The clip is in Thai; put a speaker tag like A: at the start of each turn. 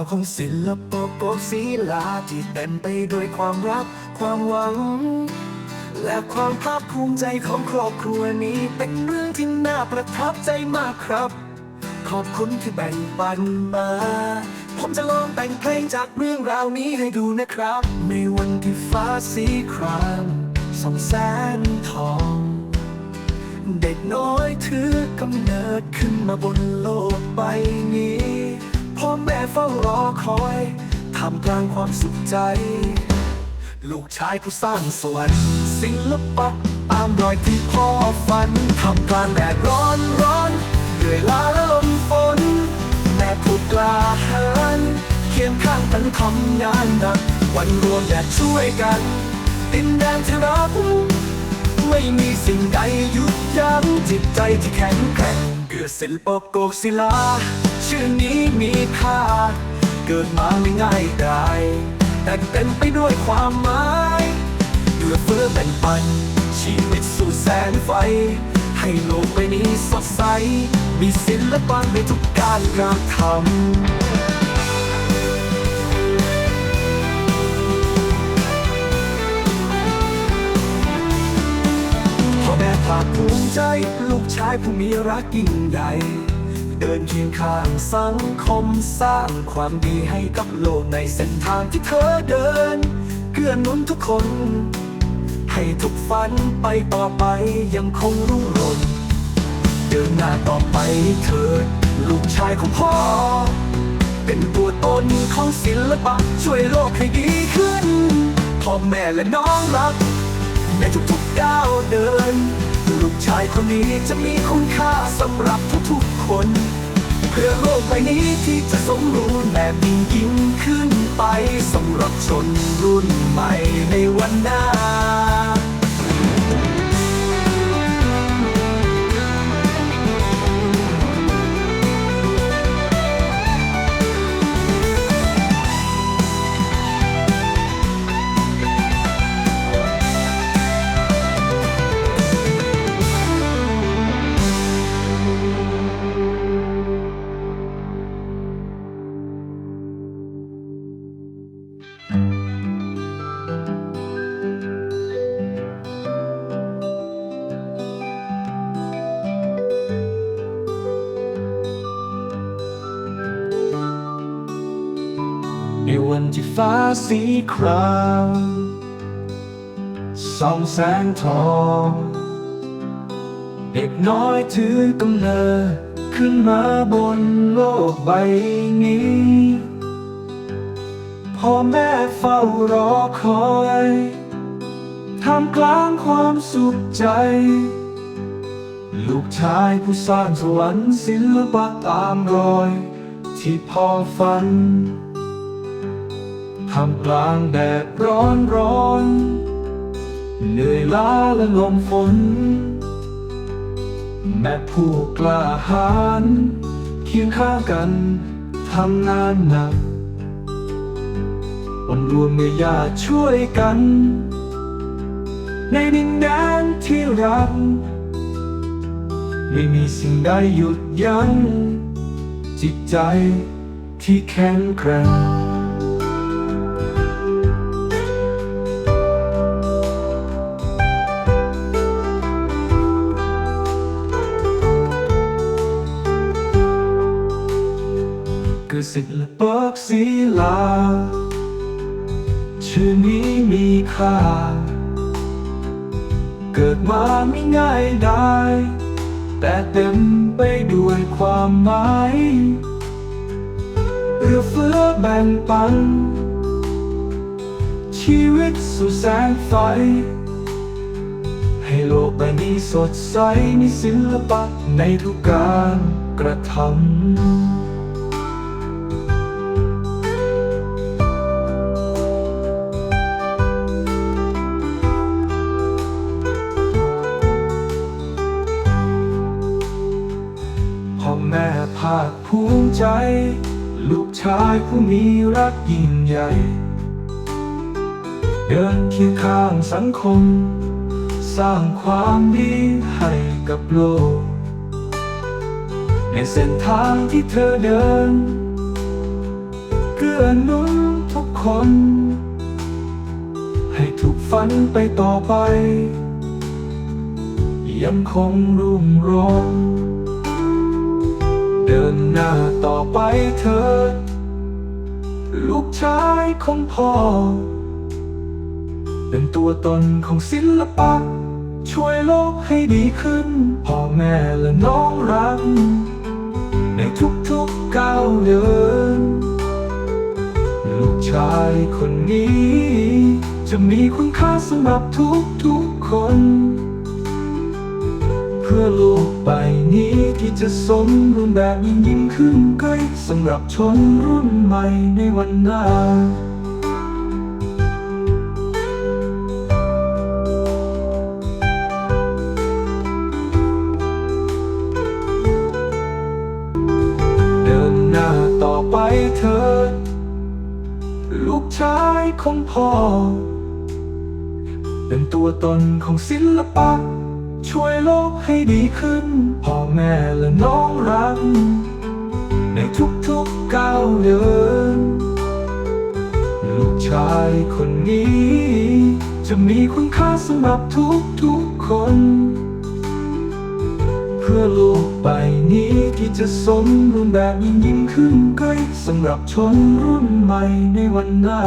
A: าวของศิลปะโปศิลาที่เต็มไปด้วยความรัก ความหวัง และความภาคภูมิใจของครอบครัวนี้เป็นเรื่องที่น่าประทับใจมากครับ ขอบคุณที่แบ่งปันมา ผมจะลองแต่งเพลงจากเรื่องราวนี้ให้ดูนะครับ ในวันที่ฟ้าสีครามสองแสงทอง เด็กน้อยถือกำเนิดขึ้นมาบนโลกใบนี้ พ่อแม่เฝ้ารอคอยทำกลางความสุขใจ ลูกชายผู้สร้างสวรรค์ศิลปะตามรอยที่พ่อฝันทำกลางแดดร้อนร้อนเหนื่อยล้าและลมฝนแม่ผู้กล้าหาญเคียงข้างกันทำงานหนัก วันรวมแดดช่วยกันดินแดนที่รักไม่มีสิ่งใดหยุดยั้งจิตใจที่แข็งแกร่งเกิดศิลปะโกศิลา ชื่อนี้มีค่า เกิดมาไม่ง่ายได้แต่เต็มไปด้วยความหมายเพื่อเฟื้อแบ่งปัน ชีวิตสู่แสงไฟ ให้โลกใบนี้สดใส มีศิลปะในทุกการกระทำพ่อแม่ภาคภูมิใจ ลูกชายผู้มีรักยิ่งใหญ่ เดินเคียงข้างสังคมสร้างความดีให้กับโลกในเส้นทางที่เธอเดิน เกื้อหนุนทุกคน ให้ทุกฝันไปต่อไปยังคงรุ่งโรจน์เดินหน้าต่อไปเถิดลูกชายของพ่อ เป็นตัวตนของศิลปะช่วยโลกให้ดีขึ้นพ่อแม่และน้องรักในทุกๆก้าวเดิน ลูกชายคนนี้จะมีคุณค่าสำหรับทุกๆคน เพื่อโลกใบนี้ที่จะสมบูรณ์แบบยิ่งยิ่งขึ้นไปสำหรับชนรุ่นใหม่ในวันหน้า ในวันที่ฟ้าสีครามส่องแสงทอง เด็กน้อยถือกำเนิดขึ้นมาบนโลกใบนี้ พ่อแม่เฝ้ารอคอยท่ามกลางความสุขใจ ลูกชายผู้สร้างสวรรค์ศิลปะตามรอย ที่พ่อฝันทำกลางแดดร้อนร้อนเหนื่อยล้าและลมฝน แม่ผู้กล้าหาญเคียงข้างกันทำงานหนัก วันรวมมือญาติช่วยกัน ในดินแดนที่รัก ไม่มีสิ่งใดหยุดยั้งจิตใจที่แข็งแกร่งคือศิลปะศิลา ชื่อนี้มีค่า เกิดมาไม่ง่ายได้ แต่เต็มไปด้วยความหมายเอื้อเฟื้อแบ่งปัน ชีวิตสู่แสงไฟ ให้โลกใบนี้สดใสมีศิลปะในทุกการกระทำาคภูมิใจ ลูกชายผู้มีรักยิ่งใหญ่ เดินเคียงข้างสังคม สร้างความดีให้กับโลก ในเส้นทางที่เธอเดินเกื้อหนุนทุกคน ให้ทุกฝันไปต่อไป ยังคงรุ่งโรจน์ เดินหน้าต่อไปเถิดลูกชายของพ่อ เป็นตัวตนของศิลปะ ช่วยโลกให้ดีขึ้น พ่อแม่และน้องรัก ในทุกๆก้าวเดิน ลูกชายคนนี้ จะมีคุณค่าสำหรับทุกๆคน พื่อโลกใบนี้ที่จะสมบูรณ์แบบยิ่งยิ่งขึ้นไกล้สำหรับชนรุ่นใหม่ในวันหน้าเดินหน้าต่อไปเถิดลูกชายของพ่อ เป็นตัวตนของศิลปะ ช่วยโลกให้ดีขึ้น พ่อแม่และน้องรักในทุกๆก้าวเดิน ลูกชายคนนี้ จะมีคุณค่าสำหรับทุกๆคน เพื่อโลกใบนี้ที่จะสมบูรณ์แบบยิ่งยิ่งขึ้นไกล้สำหรับชนรุ่นใหม่ในวันหน้า